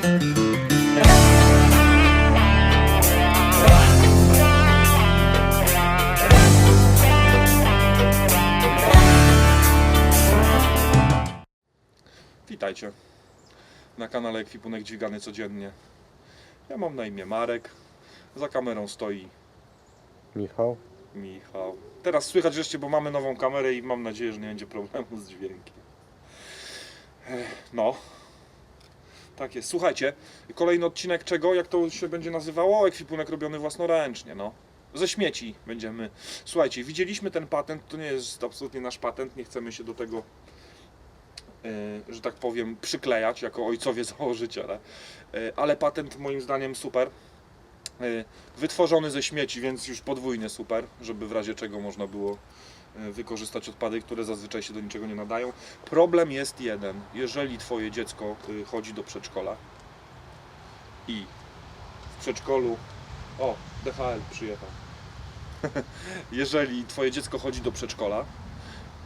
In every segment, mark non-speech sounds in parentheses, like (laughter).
Witajcie na kanale Ekwipunek Dźwigany Codziennie. Ja mam na imię Marek. Za kamerą stoi Michał. Michał. Teraz słychać wreszcie, bo mamy nową kamerę i mam nadzieję, że nie będzie problemu z dźwiękiem. No. Tak jest. Słuchajcie, kolejny odcinek czego? Jak to się będzie nazywało? Ekwipunek robiony własnoręcznie, no. Ze śmieci będziemy. Słuchajcie, widzieliśmy ten patent, to nie jest absolutnie nasz patent, nie chcemy się do tego, e, że tak powiem, przyklejać jako ojcowie (laughs) założyciele. E, ale patent moim zdaniem super. E, wytworzony ze śmieci, więc już podwójnie super, żeby w razie czego można było wykorzystać odpady, które zazwyczaj się do niczego nie nadają. Problem jest jeden. Jeżeli Twoje dziecko y, chodzi do przedszkola i w przedszkolu. O, DHL przyjechał. (laughs) jeżeli Twoje dziecko chodzi do przedszkola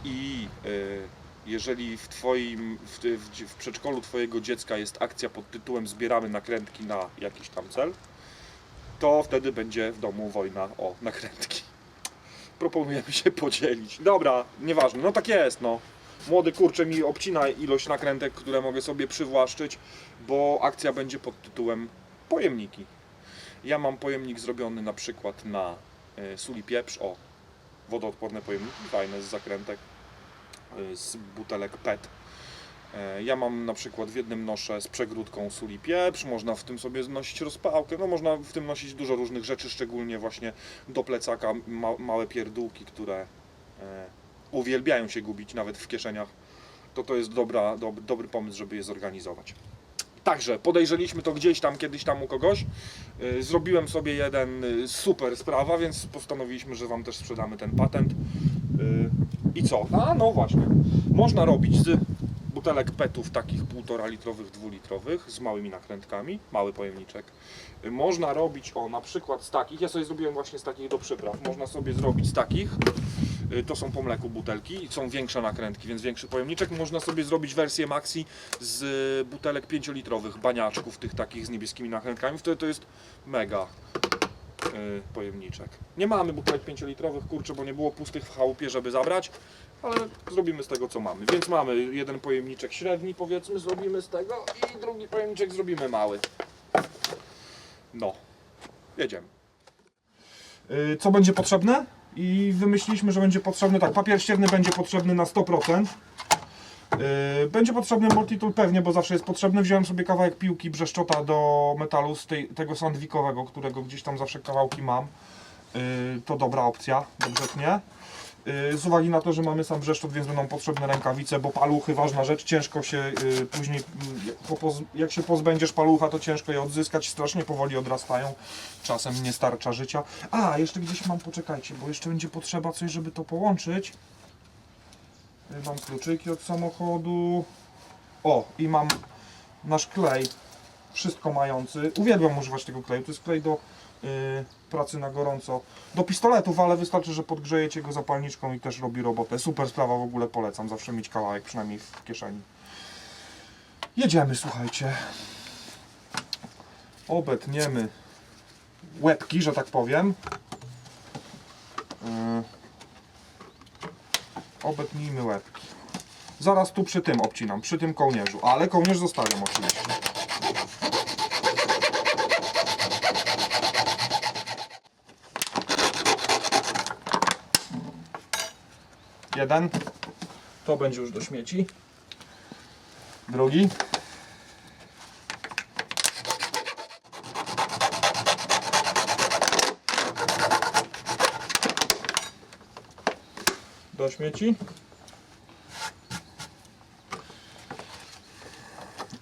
i y, jeżeli w, twoim, w, w, w przedszkolu Twojego dziecka jest akcja pod tytułem Zbieramy nakrętki na jakiś tam cel, to wtedy będzie w domu wojna o nakrętki. Proponujemy się podzielić. Dobra, nieważne, no tak jest, no. Młody kurczę mi obcina ilość nakrętek, które mogę sobie przywłaszczyć, bo akcja będzie pod tytułem pojemniki. Ja mam pojemnik zrobiony na przykład na y, suli pieprz, o, wodoodporne pojemniki, fajne z zakrętek, y, z butelek PET. E, Ja mam na przykład w jednym noszę z przegródką suli pieprz, można w tym sobie nosić rozpałkę, no można w tym nosić dużo różnych rzeczy, szczególnie właśnie do plecaka ma, małe pierdółki, które e, uwielbiają się gubić nawet w kieszeniach. To to jest dobra, dob, dobry pomysł, żeby je zorganizować. Także podejrzeliśmy to gdzieś tam, kiedyś tam u kogoś. E, Zrobiłem sobie jeden e, super sprawa, więc postanowiliśmy, że Wam też sprzedamy ten patent. E, I co? A no właśnie. Można robić z butelek petów takich 1,5 litrowych, 2 litrowych z małymi nakrętkami, mały pojemniczek. Można robić o na przykład z takich, ja sobie zrobiłem właśnie z takich do przypraw, można sobie zrobić z takich, y, to są po mleku butelki i są większe nakrętki, więc większy pojemniczek. Można sobie zrobić wersję maxi z y, butelek 5 litrowych, baniaczków tych takich z niebieskimi nakrętkami, wtedy to jest mega y, pojemniczek. Nie mamy butelek 5 litrowych, kurczę, bo nie było pustych w chałupie, żeby zabrać, ale zrobimy z tego co mamy. Więc mamy jeden pojemniczek średni, powiedzmy, zrobimy z tego i drugi pojemniczek zrobimy mały. No, jedziemy. Y, Co będzie potrzebne? I wymyśliliśmy, że będzie potrzebny, tak, papier ścierny będzie potrzebny na 100%. Yy, Będzie potrzebny multitool pewnie, bo zawsze jest potrzebny. Wziąłem sobie kawałek piłki brzeszczota do metalu z tej, tego sandwikowego, którego gdzieś tam zawsze kawałki mam. Yy, To dobra opcja, dobrze tnie. Yy, Z uwagi na to, że mamy sam brzeszczot, więc będą potrzebne rękawice, bo paluchy ważna rzecz, ciężko się yy, później, jak się pozbędziesz palucha, to ciężko je odzyskać, strasznie powoli odrastają, czasem nie starcza życia. A, jeszcze gdzieś mam, poczekajcie, bo jeszcze będzie potrzeba coś, żeby to połączyć. Yy, Mam kluczyki od samochodu. O, i mam nasz klej, wszystko mający. Uwielbiam używać tego kleju, to jest klej do pracy na gorąco. Do pistoletów, ale wystarczy, że podgrzejecie go zapalniczką i też robi robotę. Super sprawa, w ogóle polecam, zawsze mieć kawałek przynajmniej w kieszeni. Jedziemy, słuchajcie. Obetniemy łebki, że tak powiem. Yy, obetnijmy łebki. Zaraz tu przy tym obcinam, przy tym kołnierzu, ale kołnierz zostawiam oczywiście. Jeden. To będzie już do śmieci. Drugi. Do śmieci.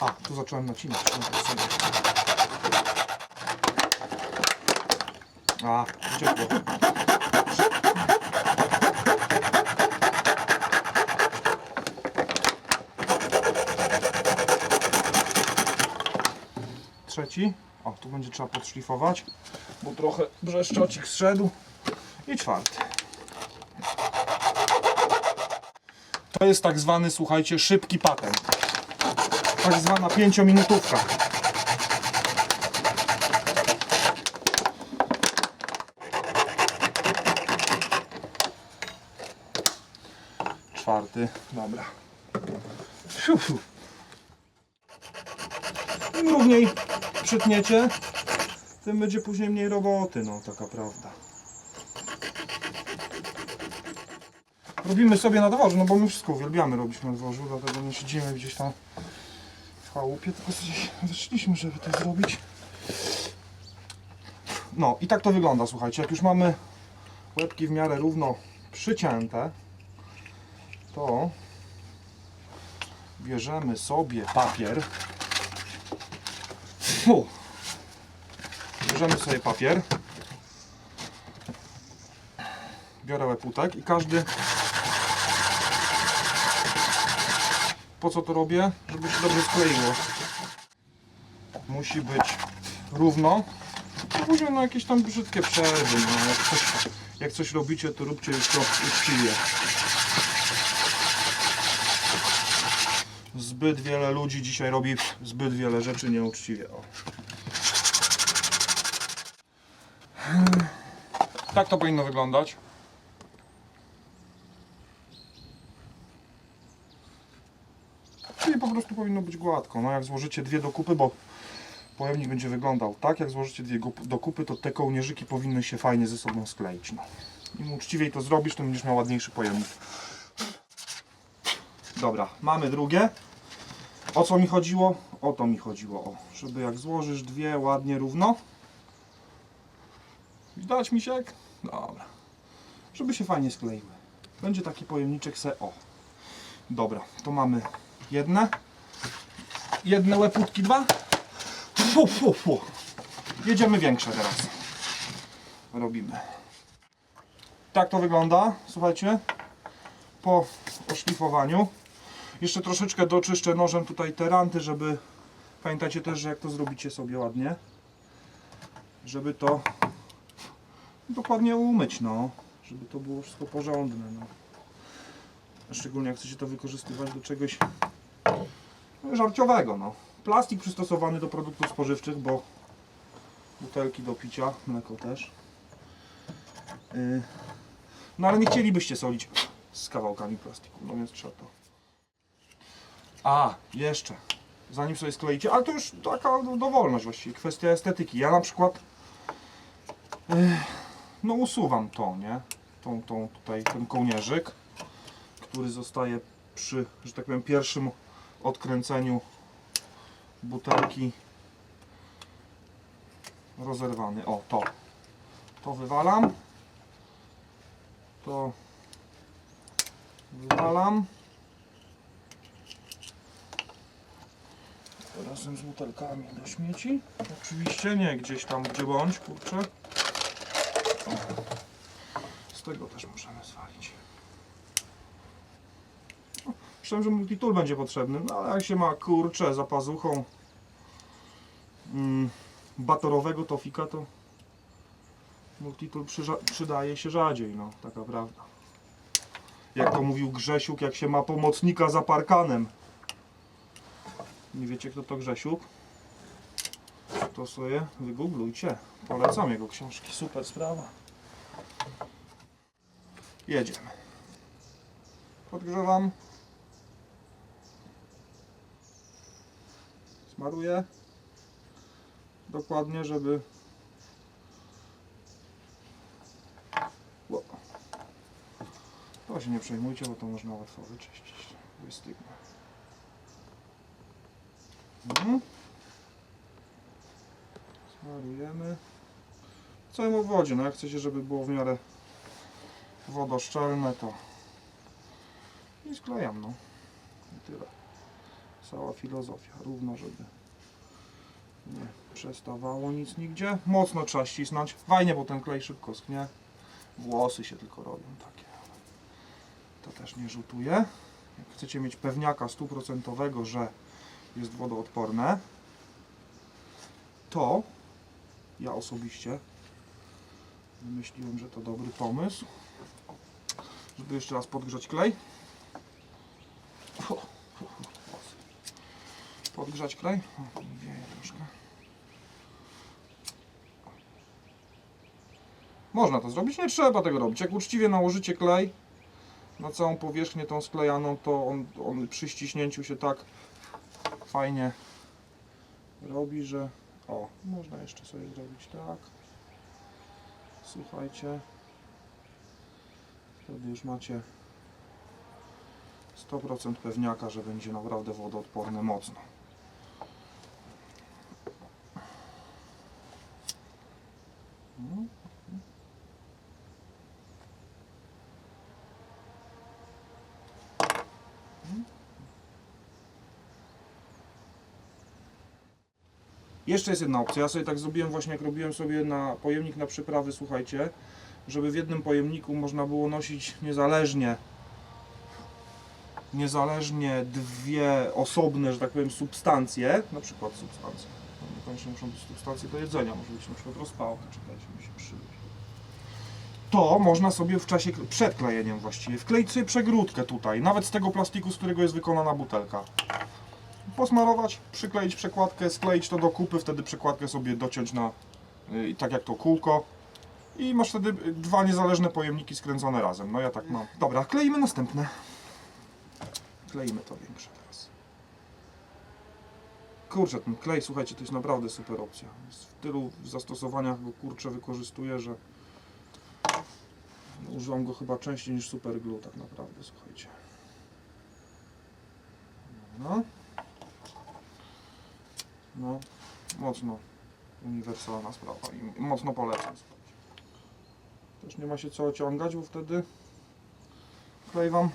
A, tu zacząłem nacinać. A, uciekło. trzeci. O, tu będzie trzeba podszlifować, bo trochę brzeszczocik zszedł. I czwarty. To jest tak zwany, słuchajcie, szybki patent. Tak zwana pięciominutówka. Czwarty, dobra. Fiu, fiu. Im równiej przytniecie, tym będzie później mniej roboty, no taka prawda. Robimy sobie na dworzu, no bo my wszystko uwielbiamy robić na dworzu, dlatego nie siedzimy gdzieś tam w chałupie, tylko sobie wyszliśmy, żeby to zrobić. No i tak to wygląda, słuchajcie, jak już mamy łebki w miarę równo przycięte, to bierzemy sobie papier. Fu. Bierzemy sobie papier. Biorę łaputek i każdy po co to robię? Żeby się dobrze skleiło. Musi być równo. A później na jakieś tam brzydkie przerwy. No, jak, coś, jak coś robicie, to róbcie już to uczciwie. Zbyt wiele ludzi dzisiaj robi zbyt wiele rzeczy nieuczciwie. O. Tak to powinno wyglądać. Czyli po prostu powinno być gładko. No jak złożycie dwie do kupy, bo pojemnik będzie wyglądał tak, jak złożycie dwie do kupy, to te kołnierzyki powinny się fajnie ze sobą skleić. No. Im uczciwiej to zrobisz, tym będziesz miał ładniejszy pojemnik. Dobra, mamy drugie. O co mi chodziło? O to mi chodziło, o, żeby jak złożysz dwie ładnie równo. Widać misiek? Dobra. Żeby się fajnie skleiły. Będzie taki pojemniczek se o. Dobra, to mamy jedne. Jedne łeputki, dwa. Fu, fu, fu. Jedziemy większe teraz. Robimy. Tak to wygląda, słuchajcie. Po oszlifowaniu. Jeszcze troszeczkę doczyszczę nożem tutaj te ranty, żeby... Pamiętajcie też, że jak to zrobicie sobie ładnie, żeby to dokładnie umyć, no. Żeby to było wszystko porządne, no. Szczególnie jak chcecie to wykorzystywać do czegoś żarciowego, no. Plastik przystosowany do produktów spożywczych, bo butelki do picia, mleko też. Yy, No ale nie chcielibyście solić z kawałkami plastiku, no więc trzeba to. A, jeszcze. Zanim sobie skleicie, ale to już taka no, dowolność właściwie, kwestia estetyki. Ja na przykład no usuwam to, nie? Tą, tą tutaj, ten kołnierzyk, który zostaje przy, że tak powiem, pierwszym odkręceniu butelki rozerwany. O, to. To wywalam. To wywalam. Razem z butelkami do śmieci. Oczywiście nie gdzieś tam, gdzie bądź, kurczę. Z tego też możemy zwalić. O, Myślałem, że multitool będzie potrzebny, no ale jak się ma kurczę za pazuchą mm, batorowego tofika, to multitool przydaje się rzadziej, no taka prawda. Jak to mówił Grzesiuk, jak się ma pomocnika za parkanem. Nie wiecie kto to Grzesiuk? To sobie wygooglujcie. Polecam jego książki, super sprawa. Jedziemy. Podgrzewam. Smaruję. Dokładnie, żeby... To się nie przejmujcie, bo to można łatwo wyczyścić. Wystygnie. Mhm. Smarujemy. W całym obwodzie, no jak chcecie, żeby było w miarę wodoszczelne, to i sklejam, no. I tyle. Cała filozofia. Równo, żeby nie przestawało nic nigdzie. Mocno trzeba ścisnąć. Fajnie, bo ten klej szybko sknie. Włosy się tylko robią takie. To też nie rzutuje. Jak chcecie mieć pewniaka stuprocentowego, że jest wodoodporne, to ja osobiście wymyśliłem, że to dobry pomysł, żeby jeszcze raz podgrzać klej. Podgrzać klej. Można to zrobić, nie trzeba tego robić. Jak uczciwie nałożycie klej, na całą powierzchnię tą sklejaną, to on, on przy ściśnięciu się tak fajnie robi, że o, można jeszcze sobie zrobić tak. Słuchajcie. Wtedy już macie 100% pewniaka, że będzie naprawdę wodoodporne mocno. Jeszcze jest jedna opcja. Ja sobie tak zrobiłem właśnie, jak robiłem sobie na pojemnik na przyprawy, słuchajcie, żeby w jednym pojemniku można było nosić niezależnie niezależnie dwie osobne, że tak powiem, substancje, na przykład substancje, niekoniecznie muszą być substancje do jedzenia, może być na przykład rozpałka, czekajcie, mi się przyjść. To można sobie w czasie, przed klejeniem właściwie, wkleić sobie przegródkę tutaj, nawet z tego plastiku, z którego jest wykonana butelka. Posmarować, przykleić przekładkę, skleić to do kupy, wtedy przekładkę sobie dociąć na, y, tak jak to kółko. I masz wtedy dwa niezależne pojemniki skręcone razem. No ja tak mam. Dobra, kleimy następne. Kleimy to większe teraz. Kurczę, ten klej, słuchajcie, to jest naprawdę super opcja. W tylu zastosowaniach go kurczę wykorzystuję, że używam go chyba częściej niż super glue tak naprawdę, słuchajcie. No. No, mocno uniwersalna sprawa i mocno polecam. Też nie ma się co ociągać, bo wtedy klej Wam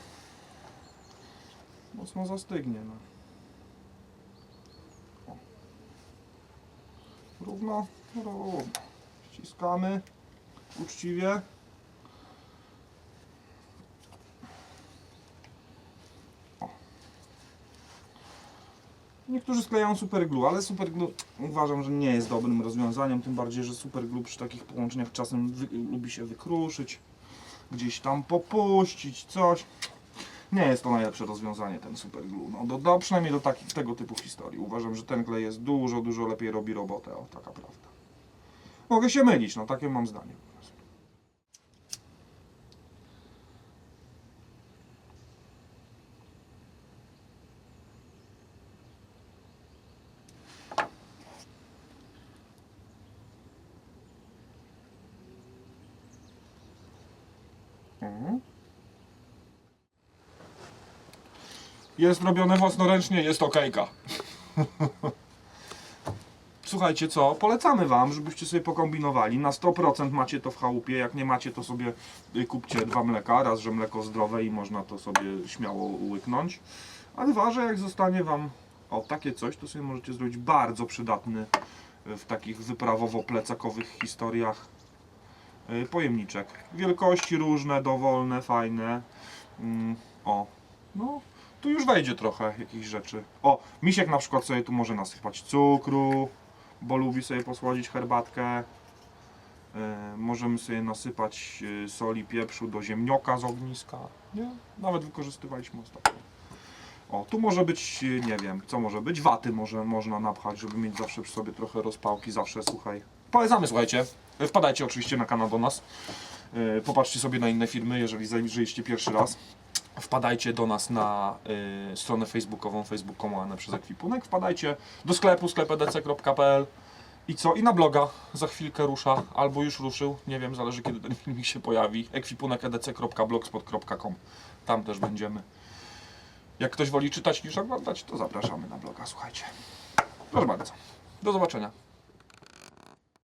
mocno zastygnie. No. Równo, równo. Ściskamy uczciwie. Niektórzy sklejają superglue, ale superglue uważam, że nie jest dobrym rozwiązaniem, tym bardziej, że superglue przy takich połączeniach czasem lubi się wykruszyć, gdzieś tam popuścić, coś. Nie jest to najlepsze rozwiązanie ten superglue. No, do, do, przynajmniej do takich, tego typu historii. Uważam, że ten klej jest dużo, dużo lepiej robi robotę. O, taka prawda. Mogę się mylić, no takie mam zdanie. po prostu. Mhm. Jest robione własnoręcznie, jest okejka. Słuchajcie co, polecamy Wam, żebyście sobie pokombinowali. Na 100% macie to w chałupie, jak nie macie to sobie y, kupcie dwa mleka. Raz, że mleko zdrowe i można to sobie śmiało łyknąć. A dwa, że jak zostanie Wam o takie coś, to sobie możecie zrobić bardzo przydatny y, w takich wyprawowo-plecakowych historiach y, pojemniczek. Wielkości różne, dowolne, fajne. Mm, o, wejdzie trochę jakichś rzeczy. O, misiek na przykład sobie tu może nasypać cukru, bo lubi sobie posłodzić herbatkę. E, możemy sobie nasypać e, soli, pieprzu do ziemnioka z ogniska. Nie? Nawet wykorzystywaliśmy ostatnio. O, tu może być, e, nie wiem, co może być, waty może można napchać, żeby mieć zawsze przy sobie trochę rozpałki, zawsze, słuchaj. Polecamy, słuchajcie. Wpadajcie oczywiście na kanał do nas. E, Popatrzcie sobie na inne filmy, jeżeli zajrzyliście pierwszy raz. Wpadajcie do nas na y, stronę facebookową facebook.com przez ekwipunek. Wpadajcie do sklepu sklepedc.pl i co? I na bloga za chwilkę rusza, albo już ruszył, nie wiem, zależy kiedy ten filmik się pojawi. ekwipunekedc.blogspot.com Tam też będziemy. Jak ktoś woli czytać niż oglądać, to zapraszamy na bloga, słuchajcie. Proszę bardzo. Do zobaczenia.